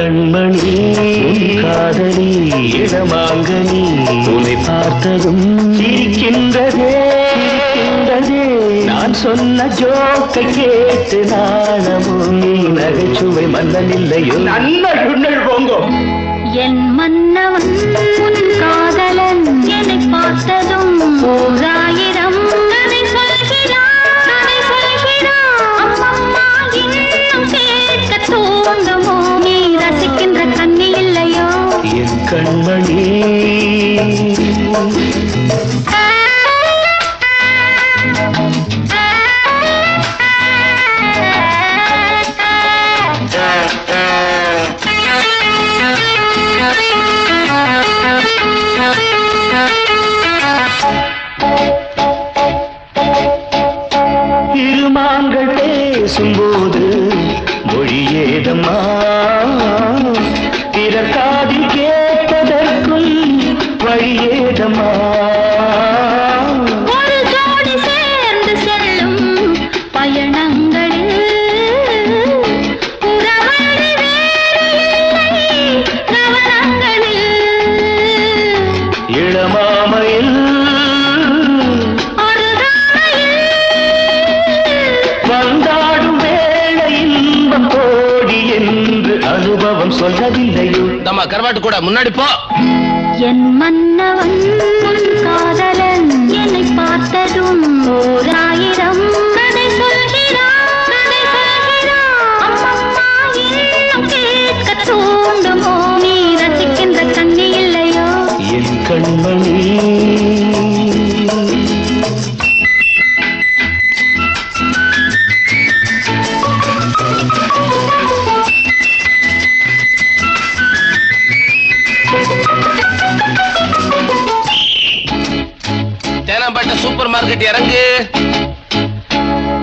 கண்மணி உன் காதலி இடமாங்கனி உன்னை பார்த்ததும் சிரிக்கின்றதே சிரிக்கின்றதே. நான் சொன்ன ஜோக்கை கேட்டு நாணமும் நீ நகைச்சுவை மன்னன் இல்லையோ? நல்ல சுண்ணல் போங்கோ என் மன்னவன் கண்மணி. திருமாங்கள் பேசும்போது மொழியேதம்மா. சொல்லவில்லையோ நம்ம கருவாட்டு கூட முன்னாடி போ. என் மன்னவன் காதலன் என்னை பார்த்ததும் ஓராயிரம் கதை சூப்பர் மார்க்கெட் இறங்கு.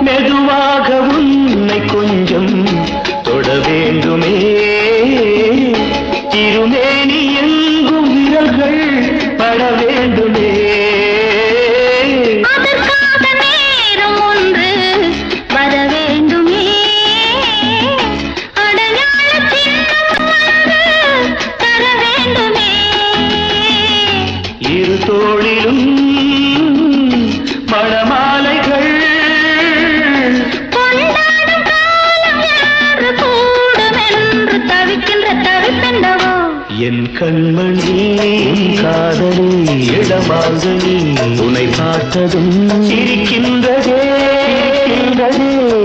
மெதுவாக உன்னை கொஞ்சம் தொட வேண்டுமே. திருமேனி எங்கும் விரல்கள் பட வேண்டுமே. அதற்காக மணமாலைகள் என் கண்மணி காதலி இடமாங்கனி உன்னை பார்த்ததும் சிரிக்கின்றதே.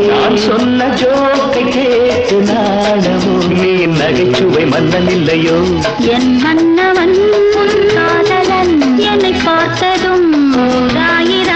நான் சொன்ன ஜோக்கை கேட்டு நாணமும் நீ நகைச்சுவை மன்னன் இல்லையோ? என் மன்னவன் காதலன் என்னை பார்த்ததும்